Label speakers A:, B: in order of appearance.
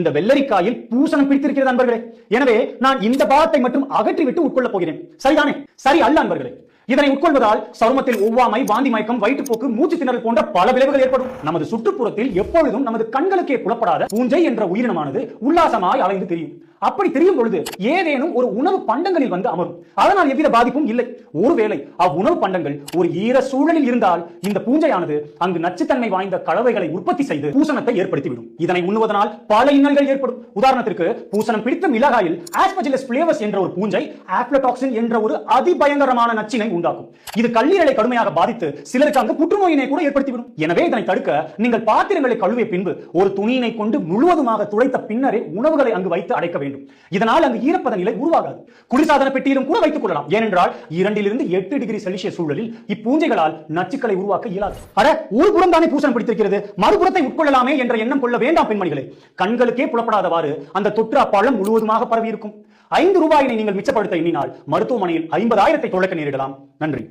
A: இந்த வெள்ளரிக்காயில் பூசணம் பிடித்திருக்கிறது அன்பர்களே. எனவே நான் இந்த பாகத்தை மட்டும் அகற்றிவிட்டு உட்கொள்ளப் போகிறேன். சரிதானே? சரி அல்ல அன்பர்களே. இதனை உட்கொள்வதால் சருமத்தில் ஒவ்வாமை வாந்தி மயக்கம் வயிற்றுப்போக்கு மூச்சு திணறல் போன்ற பல விளைவுகள் ஏற்படும். நமது சுற்றுப்புறத்தில் எப்பொழுதும் நமது கண்களுக்கே புலப்படாத பூஞ்சை என்ற உயிரினமானது உல்லாசமாய் அலைந்து தெரியும். அப்படி தெரியும் பொழுது ஏதேனும் ஒரு உணவு பண்டங்களில் வந்து அமரும். அதனால் எவ்வித பாதிப்பும் இல்லை. ஒருவேளை அவ்வுணவு பண்டங்கள் ஒரு ஈர சூழலில் இருந்தால் இந்த பூஞ்சையானது அங்கு நச்சுத்தன்மை வாய்ந்த கலவைகளை உற்பத்தி செய்து பூசணத்தை ஏற்படுத்திவிடும். இதனை உண்ணுவதனால் பல இன்னல்கள் ஏற்படும். உதாரணத்திற்கு பூசணம் பிடித்த மிளகாயில் ஆஸ்பஜிலஸ் பிளேவஸ் என்ற ஒரு பூஞ்சை ஆப்ளடாக்சின் என்ற ஒரு அதிபயங்கரமான நச்சினை உண்டாக்கும். இது கல்லீரலை கடுமையாக பாதித்து சிலருக்கு அங்கு புற்றுநோயினை கூட ஏற்படுத்திவிடும். எனவே இதனை தடுக்க நீங்கள் பாத்திரங்களை கழுவிய பின்பு ஒரு துணியினை கொண்டு முழுவதுமாக துளைத்த பின்னரே உணவுகளை அங்கு வைத்து அடைக்க வேண்டும். இதனால் அங்கு ஈரப்பத நிலை உருவாகாது. குளிர்சாதன பெட்டியிலும் கூட வைத்துக் கொள்ளலாம். ஏனென்றால் இரண்டிலிருந்து எட்டு டிகிரி செல்சியஸ் சூழலில் இப்பூஞ்சைகளால் நச்சுக்களை உருவாக்க இயலாது. அட ஒரு புறம் தானே பூசணம் பிடித்திருக்கிறது? மறுபுறத்தை உட்கொள்ளலாமே என்ற எண்ணம் கொள்ள வேண்டாம் பெண்மணிகளே. கண்களுக்கே புலப்படாதவாறு அந்த தொற்று அப்பழம் முழுவதுமாக பரவி இருக்கும் ஐந்து ரூபாயினை நீங்கள் மிச்சப்படுத்த எண்ணினால் மருத்துவமனையில் ஐம்பதாயிரத்தை தொலைக்க நேரிடலாம். நன்றி.